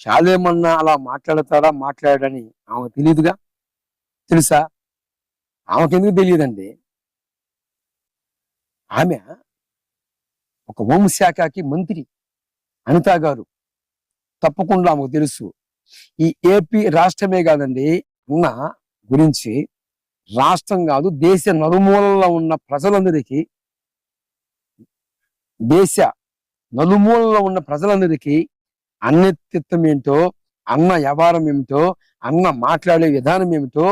శాలేమన్నా అలా మాట్లాడతాడా? మాట్లాడని ఆమె తెలియదుగా తెలుసా? ఆమెకెందుకు తెలియదండి? ఆమె ఒక హోంశాఖకి మంత్రి అనితా గారు. తప్పకుండా ఆమెకు తెలుసు. ఈ ఏపీ రాష్ట్రమే కాదండి అన్న గురించి రాష్ట్రం కాదు దేశ నలుమూలల్లో ఉన్న ప్రజలందరికీ దేశ నలుమూలలో ఉన్న ప్రజలందరికీ అన్నతిత్వం ఏంటో అన్న వ్యవహారం ఏమిటో అన్న మాట్లాడే విధానం ఏమిటో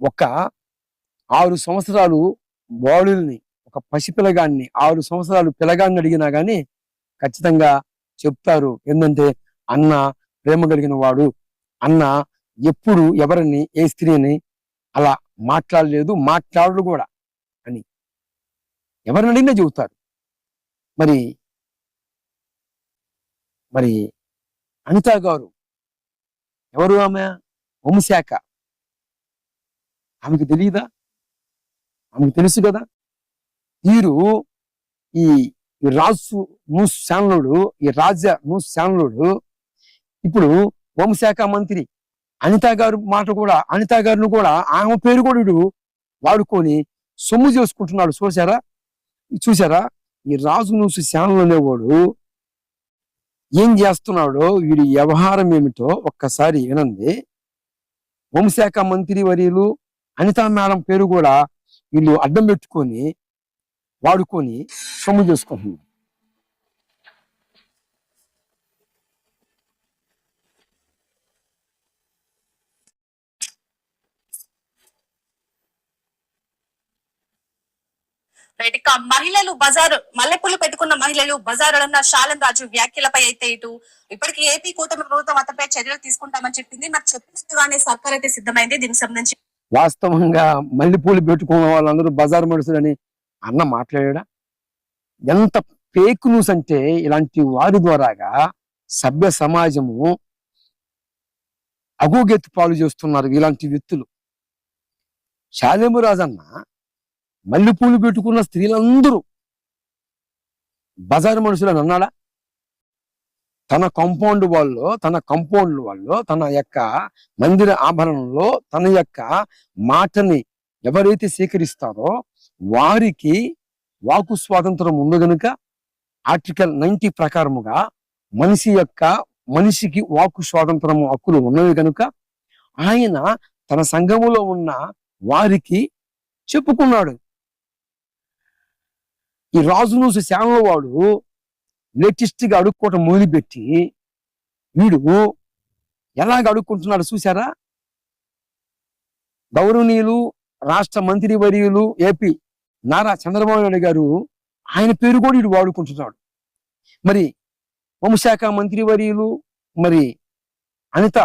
ఒక ఆరు సంవత్సరాలు బాలుల్ని ఒక పసిపిల్లగాన్ని ఆరు సంవత్సరాలు పిల్లగాన్ని అడిగినా కానీ ఖచ్చితంగా చెప్తారు. ఏంటంటే అన్న ప్రేమ కలిగిన వాడు. అన్న ఎప్పుడు ఎవరిని ఏ స్త్రీని అలా మాట్లాడలేదు మాట్లాడడు కూడా అని ఎవరిని అడిగినా చెబుతారు. మరి మరి అనిత గారు ఎవరు ఆమె? హోంశాఖ. ఆమెకు తెలియదా ఆమెకు తెలుసు కదా? వీరు ఈ రాజు న్యూస్ ఛానలుడు ఈ రాజ న్యూస్ ఛానలుడు ఇప్పుడు హోంశాఖ మంత్రి. అనిత గారు మాట కూడా అనిత గారిని కూడా ఆమె పేరు కూడా వాడుకొని సొమ్ము చేసుకుంటున్నాడు. చూసారా చూసారా ఈ రాజు న్యూస్ ఛానల్ అనేవాడు ఏం చేస్తున్నాడో వీడి వ్యవహారం ఏమిటో ఒక్కసారి వినండి. హోంశాఖ మంత్రి వర్యులు అనితా మేడం పేరు కూడా వీళ్ళు అడ్డం పెట్టుకొని వాడుకొని సొమ్ము చేసుకుంటున్నారు. రైట్ ఇక మహిళలు బజారు మల్లెపూలు పెట్టుకున్న మహిళలు బజారులన్న శాలం రాజు వ్యాఖ్యలపై అయితే ఇటు ఇప్పటికి ఏపీ కూటమి ప్రభుత్వం అతనిపై చర్యలు తీసుకుంటామని చెప్పింది. మరి చెప్పినట్టుగానే సర్కార్ అయితే సిద్ధమైంది దీనికి సంబంధించి. వాస్తవంగా మల్లెపూలు పెట్టుకున్న వాళ్ళందరూ బజార్ మనుషులని అన్న మాట్లాడా? ఎంత ఫేక్ న్యూస్ అంటే ఇలాంటి వారి ద్వారాగా సభ్య సమాజము అగోగెత్తు పాలు చేస్తున్నారు ఇలాంటి వ్యక్తులు. శాలేము రాజన్న మల్లెపూలు పెట్టుకున్న స్త్రీలందరూ బజారు మనుషులని అన్నాడా? తన కాంపౌండ్ వాళ్ళు తన కంపౌండ్ వాళ్ళు తన యొక్క మందిర ఆభరణంలో తన యొక్క మాటని ఎవరైతే స్వీకరిస్తారో వారికి వాకు స్వాతంత్రం ఉంది గనుక ఆర్టికల్ నైన్టీ ప్రకారముగా మనిషి యొక్క మనిషికి వాకు స్వాతంత్రం హక్కులు ఉన్నవి కనుక ఆయన తన సంఘములో ఉన్న వారికి చెప్పుకున్నాడు. ఈ రాజు నుంచి ఛానల్ వాడు లేటెస్ట్గా అడుక్కోవటం మొదలుపెట్టి వీడు ఎలాగ అడుక్కుంటున్నాడు చూసారా గౌరవనీయులు రాష్ట్ర మంత్రి వర్యులు ఏపీ నారా చంద్రబాబు నాయుడు గారు ఆయన పేరు కూడా వీడు వాడుకుంటున్నాడు. మరి హోంశాఖ మంత్రి వర్యులు మరి అనిత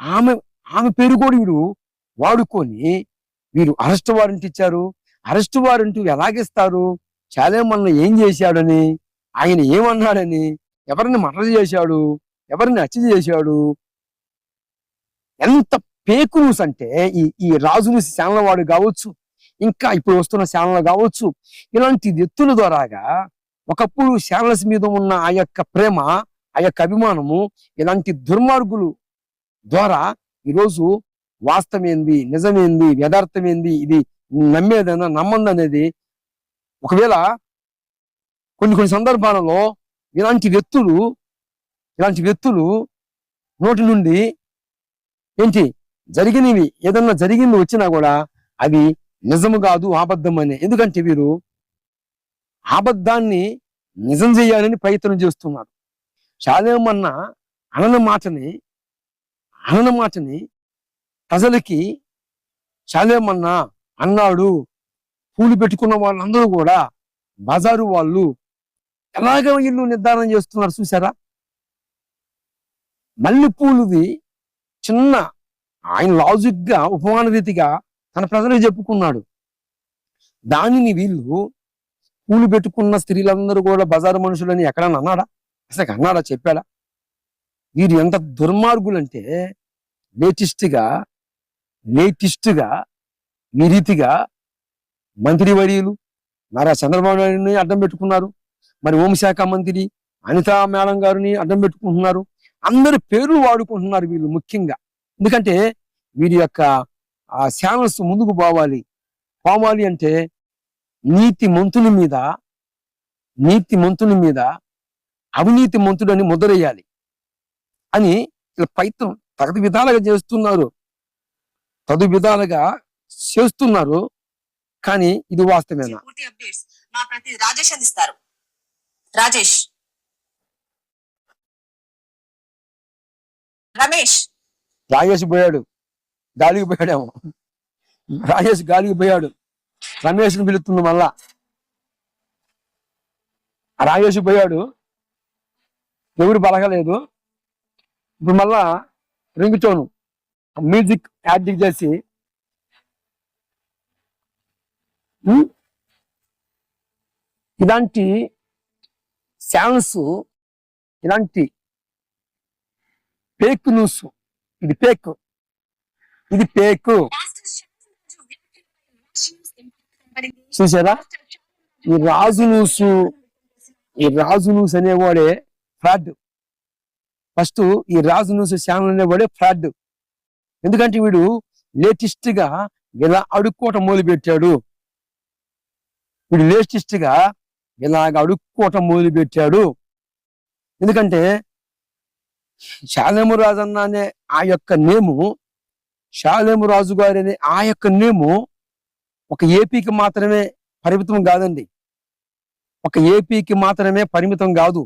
ఆమె ఆమె పేరు కూడా వీడు వాడుకొని వీరు అరెస్ట్ వారెంట్ ఇచ్చారు. అరెస్ట్ వారెంట్ ఎలాగిస్తారు చాలేమన్న ఏం చేశాడని? ఆయన ఏమన్నాడని? ఎవరిని మర్డర్ చేశాడు? ఎవరిని హత్య చేశాడు? ఎంత పేకు న్యూస్ అంటే ఈ ఈ రాజుని శానలవాడు ఛానల్ వాడు కావచ్చు ఇంకా ఇప్పుడు వస్తున్న ఛానల్ కావచ్చు ఇలాంటి వ్యక్తుల ద్వారాగా ఒకప్పుడు ఛానల్స్ మీద ఉన్న ఆ యొక్క ప్రేమ ఆ యొక్క అభిమానము ఇలాంటి దుర్మార్గులు ద్వారా ఈరోజు వాస్తవేంది నిజమేంది యథార్థమేంది ఇది నమ్మేదైనా నమ్మంది అనేది ఒకవేళ కొన్ని కొన్ని సందర్భాలలో ఇలాంటి వ్యక్తులు ఇలాంటి వ్యక్తులు నోటి నుండి ఏంటి జరిగినవి ఏదన్నా జరిగింది వచ్చినా కూడా అవి నిజము కాదు అబద్ధం అని. ఎందుకంటే వీరు అబద్ధాన్ని నిజం చేయాలని ప్రయత్నం చేస్తున్నారు. చాలేమన్న అనన మాటని అనన మాటని ప్రజలకి చాలేమన్నా అన్నాడు. పూలు పెట్టుకున్న వాళ్ళందరూ కూడా బజారు వాళ్ళు ఎలాగ ఇల్లు నిర్ధారణ చేస్తున్నారు చూసారా మల్లెపూలుది చిన్న ఆయన లాజిక్గా ఉపమాన రీతిగా తన ప్రజలకు చెప్పుకున్నాడు. దానిని వీళ్ళు పూలు పెట్టుకున్న స్త్రీలందరూ కూడా బజారు మనుషులని ఎక్కడన్నా అన్నాడా? అసలు అన్నాడా? చెప్పాడా? వీరు ఎంత దుర్మార్గులంటే లేటెస్ట్గా లేటెస్ట్గా లేటెస్ట్ ఈ రీతిగా మంత్రి వర్యులు నారా చంద్రబాబు నాయుడిని అడ్డం పెట్టుకున్నారు. మరి హోంశాఖ మంత్రి అనితా మేడం గారిని అడ్డం పెట్టుకుంటున్నారు. అందరి పేర్లు వాడుకుంటున్నారు వీళ్ళు ముఖ్యంగా. ఎందుకంటే వీరి యొక్క ఆ ఛానల్స్ ముందుకు పోవాలి. పోవాలి అంటే నీతి మంతుల మీద నీతి మంతుల మీద అవినీతి మంతుడు అని ముద్రేయాలి అని ఇలా పైతం తగదు విధాలుగా చేస్తున్నారు. తదు విధాలుగా చేస్తున్నారు. కానీ ఇది వాస్తవేనా పూర్తి అప్డేట్స్ మా ప్రతి రాజేష్ అందిస్తారు. రాజేష్. రమేష్. రాజేష్ పోయాడు. గాలికి పోయాడేమో. రాజేష్ గాలికి పోయాడు. రమేష్ని పిలుస్తుంది మళ్ళా. రాజేష్ పోయాడు. ఎవరు బలగలేదు ఇప్పుడు మళ్ళా రింగుచోను మ్యూజిక్ యాక్టింగ్ చేసి ఇలాంటి ఛాన్స్ ఇలాంటి ఫేక్ న్యూస్ ఇది ఫేక్ ఇది ఫేక్ చూసారా? ఈ రాజు న్యూస్ ఈ రాజు న్యూస్ అనేవాడే ఫ్రాడ్. ఫస్ట్ ఈ రాజు న్యూస్ ఛానల్ అనేవాడే ఫ్రాడ్. ఎందుకంటే వీడు లేటెస్ట్గా ఇలా అడుక్కోవటం మొదలు పెట్టాడు వీడు లేటెస్ట్ ఇలాగ అడుక్కోవటం మొదలుపెట్టాడు ఎందుకంటే శాలేము రాజు అన్న అనే ఆ యొక్క నేము శాలేము రాజు గారి అనే ఆ యొక్క నేము ఒక ఏపీకి మాత్రమే పరిమితం కాదండి. ఒక ఏపీకి మాత్రమే పరిమితం కాదు.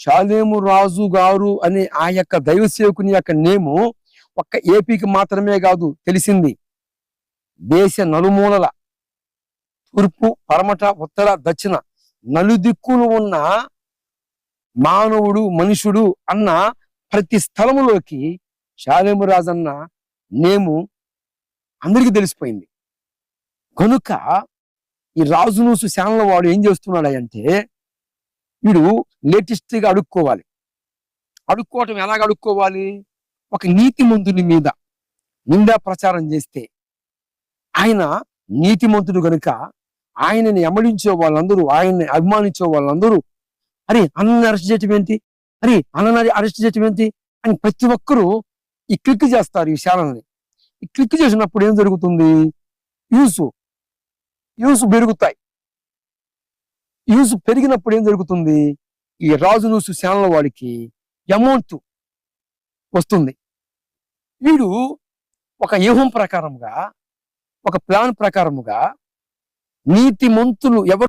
శాలేము రాజు గారు అనే ఆ యొక్క దైవ సేవకుని యొక్క నేము ఒక్క ఏపీకి మాత్రమే కాదు తెలిసింది. దేశ నలుమూలల తూర్పు పరమట ఉత్తర దక్షిణ నలుదిక్కులు ఉన్న మానవుడు మనుషుడు అన్న ప్రతి స్థలములోకి షాలేము రాజు అన్న నేము అందరికీ తెలిసిపోయింది. కనుక ఈ రాజు నూసు శానల వాడు ఏం చేస్తున్నాడు అంటే వీడు లేటెస్ట్గా అడుక్కోవాలి. అడుక్కోవటం ఎలాగ అడుక్కోవాలి? ఒక నీతిమంతుని మీద నిందా ప్రచారం చేస్తే ఆయన నీతిమంతుడు గనుక ఆయనని ఎమడించే వాళ్ళందరూ ఆయన్ని అభిమానించే వాళ్ళందరూ అరే అన్నని అరెస్ట్ చేయటం ఏంటి? అరే అన్నని అరెస్ట్ చేయటం ఏంటి? అని ప్రతి ఒక్కరూ ఈ క్లిక్ చేస్తారు ఈ ఛానల్ని. ఈ క్లిక్ చేసినప్పుడు ఏం జరుగుతుంది? యూస్ యూస్ పెరుగుతాయి. యూస్ పెరిగినప్పుడు ఏం జరుగుతుంది? ఈ రాజు న్యూస్ ఛానల్ వాడికి అమౌంట్ వస్తుంది. వీడు ఒక వ్యూహం ప్రకారముగా ఒక ప్లాన్ ప్రకారముగా నీతి మంతులు ఎవరు